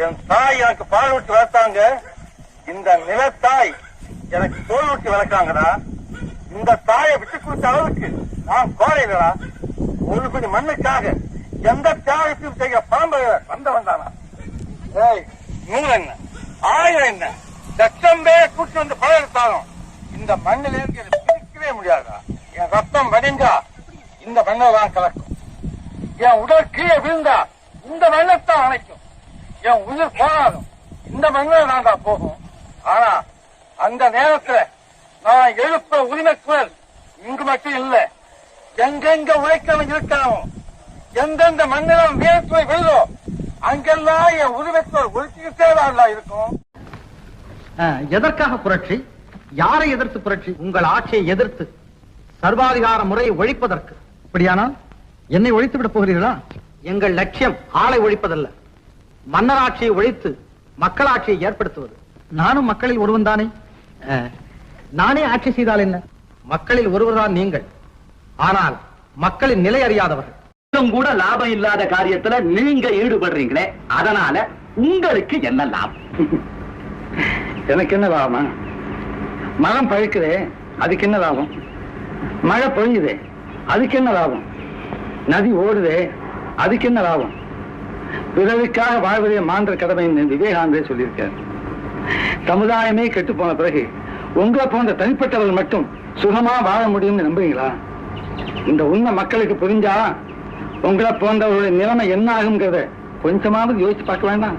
என் தாய் எனக்கு பால் விட்டு வளர்த்தாங்க. இந்த நிலத்தாய் எனக்கு தோல் விட்டு வளர்க்காங்கடா இந்த தாயை விட்டு கொடுத்த அளவுக்கு நான் கோரையிலடா ஒரு படி மண்ணுக்காக எந்த தியாகத்தையும் செய்ய பாம்பு வந்த வந்தானா. ஏய் நூறு என்ன? ஆயிரம் என்ன? லட்சம் பேர் கூட்டு வந்து பழம் இந்த மண்ணில இருந்து என்னை பிரிக்கவே முடியாதா என் ரத்தம் வடிஞ்சா இந்த மண்ணை தான் கலக்கும். என் உடல் கீழே விழுந்தா இந்த மண்ணைத்தான் அணைக்கும். என் உயிர் போராடும் இந்த மண்ணில் தான் போகும். ஆனா அந்த நேரத்துல நான் எழுப்ப உரிமை குரல் இங்கு மட்டும் இல்ல. எங்கெங்க உழைக்கவன் இருக்கானோ எந்தெந்த மண்ணிலும் வியத்துவை விழுதோ அங்கெல்லாம் என் உரிமை குரல் ஒழிச்சுக்கிட்டே தான் இருக்கும். எதற்காக புரட்சி? யாரை எதிர்த்து புரட்சி? உங்கள் ஆட்சியை எதிர்த்து சர்வாதிகார முறையை ஒழிப்பதற்கு. இப்படியானால் என்னை ஒழித்து விடப் போகிறீர்களா? எங்கள் லட்சியம் ஆளை ஒழிப்பதல்ல. மன்னராட்சியை ஒழித்து மக்களாட்சியை ஏற்படுத்துவது. நானும் மக்களில் ஒருவன் தானே? நானே ஆட்சி செய்தால் என்ன? மக்களில் ஒருவர்தான் நீங்கள். ஆனால் மக்களின் நிலை அறியாதவர்கள். கூட லாபம் இல்லாத காரியத்துல நீங்க ஈடுபடுறீங்களே அதனால உங்களுக்கு என்ன லாபம்? எனக்கு என்ன லாபம்? மரம் பழுக்குதே அதுக்கு என்ன லாபம்? மழை பொழியுதே அதுக்கு என்ன லாபம்? நதி ஓடுதே அதுக்கு என்ன லாபம்? பிறருக்காக வாழ்வதே மான்ற கடமைன்னு விவேகானந்தே சொல்லியிருக்கார். சமுதாயமே கெட்டு போன பிறகு உங்களை போன்ற தனிப்பட்டவர்கள் மட்டும் சுகமா வாழ முடியும்னு நம்புறீங்களா? இந்த உண்மை மக்களுக்கு புரிஞ்சா உங்களை போன்றவர்களுடைய நிலைமை என்ன ஆகுங்கிறத கொஞ்சமாவது யோசிச்சு பார்க்க வேண்டாம்.